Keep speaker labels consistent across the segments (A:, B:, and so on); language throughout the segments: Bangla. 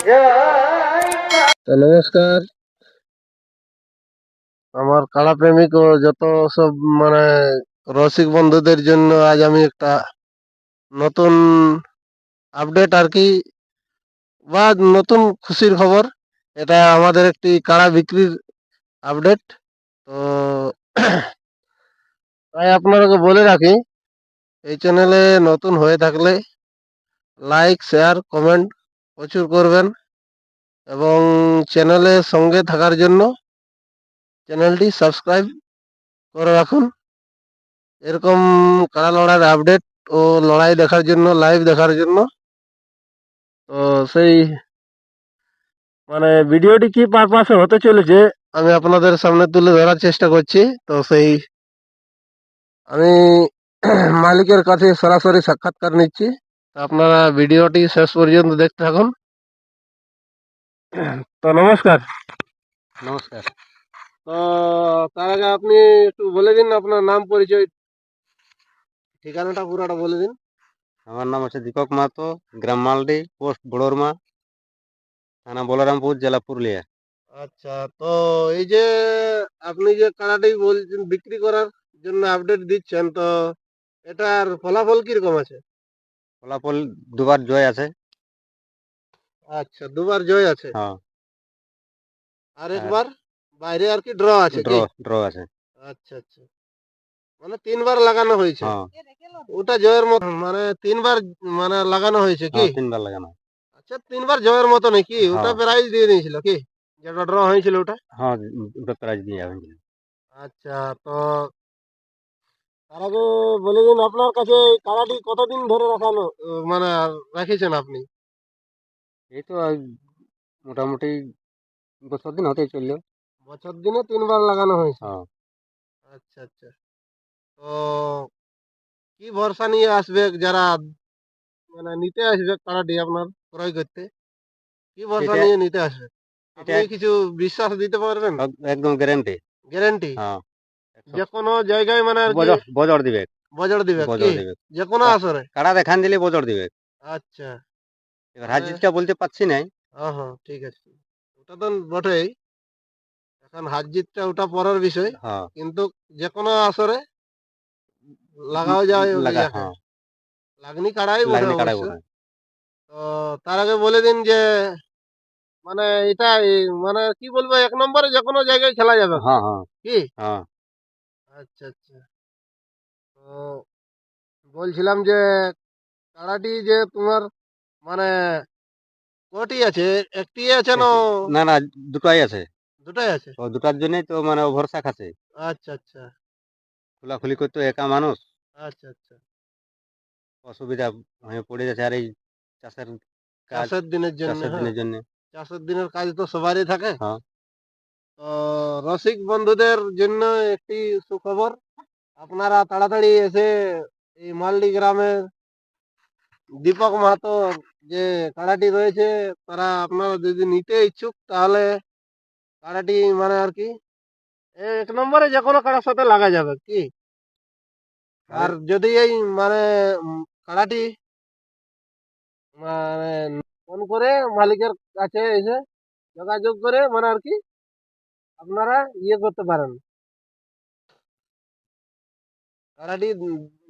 A: তো নমস্কার। আমার কাড়া প্রেমিক ও যত সব মানে রসিক বন্ধুদের জন্য আজ আমি একটা নতুন আপডেট আর কি, বা নতুন খুশির খবর। এটা আমাদের একটি কাড়া বিক্রির আপডেট তো তাই আপনাদেরকে বলে রাখি, এই চ্যানেলে নতুন হয়ে থাকলে লাইক শেয়ার কমেন্ট প্রচুর করবেন এবং চ্যানেলের সঙ্গে থাকার জন্য চ্যানেলটি সাবস্ক্রাইব করে রাখুন। এরকম কাড়া লড়াইয়ের আপডেট ও লড়াই দেখার জন্য লাইভ দেখার জন্য। তো সেই মানে ভিডিওটি কি পারপাসে হতে চলেছে আমি আপনাদের সামনে তুলে ধরার চেষ্টা করছি। তো সেই আমি মালিকের কাছে সরাসরি সাক্ষাৎকার নিচ্ছি। আপনারা ভিডিওটি শেষ পর্যন্ত দেখতে থাকুন। তো নমস্কার।
B: নমস্কার।
A: তো তার আগে আপনি একটু বলে দিন আপনার নাম পরিচয়। ঠিকানাটা পুরোটা বলে দিন।
B: আমার নাম হচ্ছে দীপক মাহাতো গ্রাম মালডি পোস্ট বড়রমা থানা বলরামপুর জেলা পুরুলিয়া।
A: আচ্ছা তো এই যে আপনি যে কাড়াটি বলছেন বিক্রি করার জন্য আপডেট দিচ্ছেন তো এটার ফলাফল কীরকম আছে?
B: ফলাফল দুবার জয় আছে।
A: আচ্ছা দুবার জয় আছে?
B: হ্যাঁ।
A: আর একবার বাইরে আর কি ড্র আছে
B: ড্র ড্র আছে।
A: আচ্ছা আচ্ছা। মানে তিনবার লাগানো হয়েছে?
B: হ্যাঁ।
A: ওটা জয়ের মতো মানে তিনবার মানে লাগানো হয়েছে কি?
B: হ্যাঁ, তিনবার লাগানো
A: আচ্ছা তিনবার জয়ের মতো নাকি ওটা
B: হ্যাঁ।
A: প্রাইজ দিয়ে দিয়েছিল কি? যেটা ড্র হয়েছিল ওটা?
B: হ্যাঁ ওটা প্রাইজ দিয়ে
A: আচ্ছা তো তার আগে বলে দিন আপনার কাছে এই কাড়াটি কতদিন ধরে রাখানো মানে রাখিছেন আপনি?
B: এই তো মোটামুটি বছর দিন হতে চলল।
A: বছর দিনে তিনবার লাগানো হয়েছে?
B: হ্যাঁ।
A: আচ্ছা আচ্ছা। তো কি ভরসা নিয়ে আসবে যারা মানে নিতে আসবে কাড়াটি আপনার ক্রয় করতে? কি ভরসা নিয়ে নিতে আসবে? আপনি কিছু বিশ্বাস দিতে পারবেন?
B: একদম গ্যারেন্টি
A: গ্যারান্টি
B: হ্যাঁ।
A: যে কোনো জায়গায় মানে আর কি
B: বজর বজর দিবে।
A: বজর দিবে
B: বজর
A: কি?
B: দিবে।
A: যে কোনো
B: হ্যাঁ।
A: আসরে?
B: কাড়া দেখান দিলে বজর দিবে।
A: আচ্ছা।
B: এবার বলতে নাই।
A: হ্যাঁ ঠিক আছে। ওটা তো বটেই। এখন ওটা পরের বিষয়।
B: হ্যাঁ।
A: কিন্তু যে কোনো আসরে লাগাও যায়
B: লাগা
A: ইয়াকে।
B: হ্যাঁ।
A: লাগনি কাড়াই
B: লাগনি কাড়া বলে
A: তো তার আগে বলে দিন যে মানে এটা মানে কি বলব এক নম্বরে যে কোনো জায়গায় খেলা যাবে।
B: হ্যাঁ হ্যাঁ।
A: কি?
B: হ্যাঁ।
A: আচ্ছা আচ্ছা। তো বলছিলাম যে কাড়াটি যে তোমার মানে কটি আছে? একটি আছে না
B: না না দুটাই আছে।
A: দুটাই আছে?
B: তো দুটার জন্যই তো মানে ও ভরসা খাচ্ছে।
A: আচ্ছা আচ্ছা।
B: খোলাখুলি করতে একা মানুষ।
A: আচ্ছা আচ্ছা।
B: অসুবিধা হয়ে পড়ে যাচ্ছে আর এই চাষের
A: চাষের দিনের জন্য
B: চাষের
A: হ্যাঁ।
B: দিনের জন্য।
A: চাষের দিনের কাজ তো সবারই থাকে।
B: হ্যাঁ।
A: রসিক বন্ধুদের জন্য একটি সুখবর। আপনারা তাড়াতাড়ি এসে এই মালডি গ্রামের দীপক মাহাতো যে কাড়াটি রয়েছে, তারা আপনারা যদি নিতে ইচ্ছুক, তাহলে কাড়াটি মানে আর কি এক নম্বরে যে কোনো কাড়ার সাথে লাগা যাবে, কি? আর যদি এই মানে কাড়াটি মানে ফোন করে মালিকের কাছে এসে যোগাযোগ করে মানে আর কি আপনারা ইয়ে করতে পারেন। কাড়াটি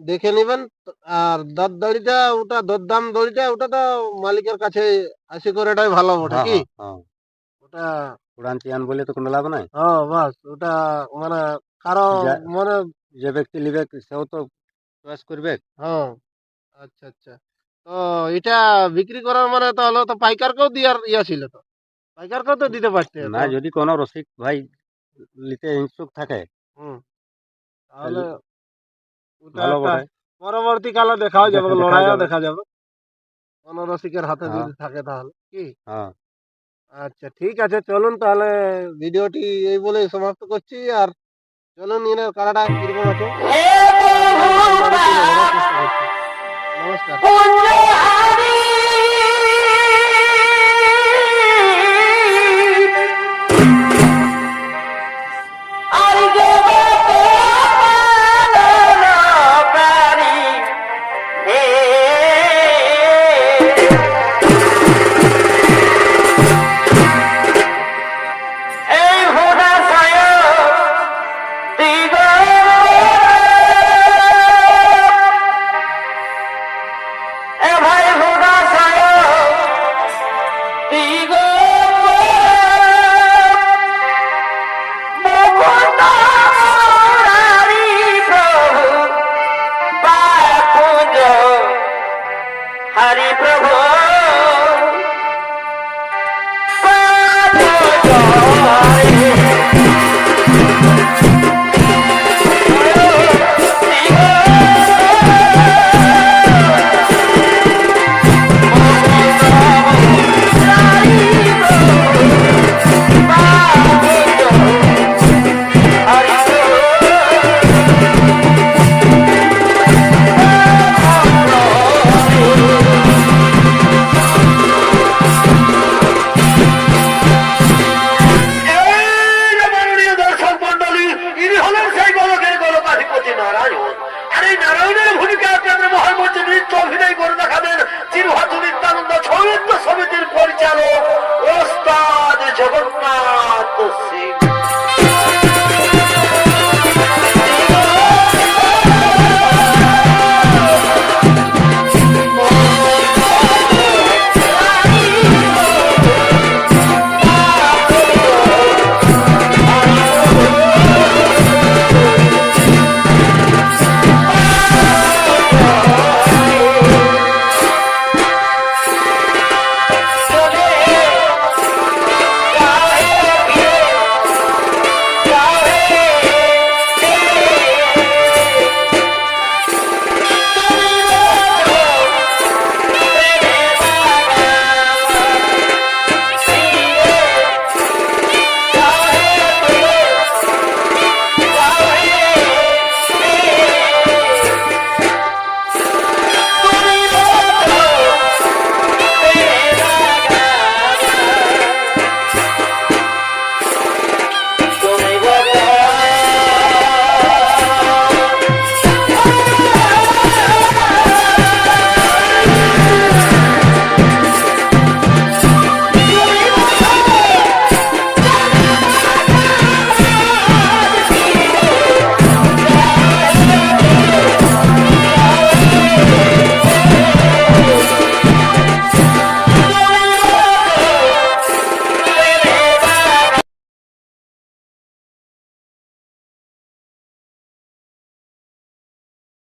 A: দেখে নেবেন আর দর দড়িটা ওটা দরদাম দড়িটা ওটা তো মালিকের কাছে আসি করে এটাই ভালো বটে
B: হ্যাঁ,
A: কি?
B: হ্যাঁ, হ্যাঁ।
A: ওটা
B: উড়ান চিয়ান বলে তো কোনো লাভ নাই।
A: হ্যাঁ বাস ওটা মানে
B: কারও
A: মনে
B: যে ব্যক্তি নিবে সেও তো চয়েস করবে।
A: হ্যাঁ আচ্ছা আচ্ছা। তো এটা বিক্রি করার মানে তাহলে তো পাইকারকেও দেওয়ার ইয়া ছিল তো। পাইকারকেও তো দিতে পারতে
B: না যদি কোনো রসিক ভাই নিতে ইচ্ছুক থাকে
A: হুম তাহলে ওটা
B: ভালো
A: একটা
B: বটে
A: পরবর্তীকালে দেখাও যাবে
B: দেখা
A: লড়াইও
B: যাবে।
A: দেখা যাবে। কোন রসিকের হাতে
B: হ্যাঁ।
A: যদি থাকে তাহলে কি?
B: হ্যাঁ।
A: আচ্ছা ঠিক আছে চলুন তাহলে ভিডিওটি এই বলেই সমাপ্ত করছি আর চলুন ইনের কাড়াটা কীরকম আছে নমস্কার।
C: হরি
A: এই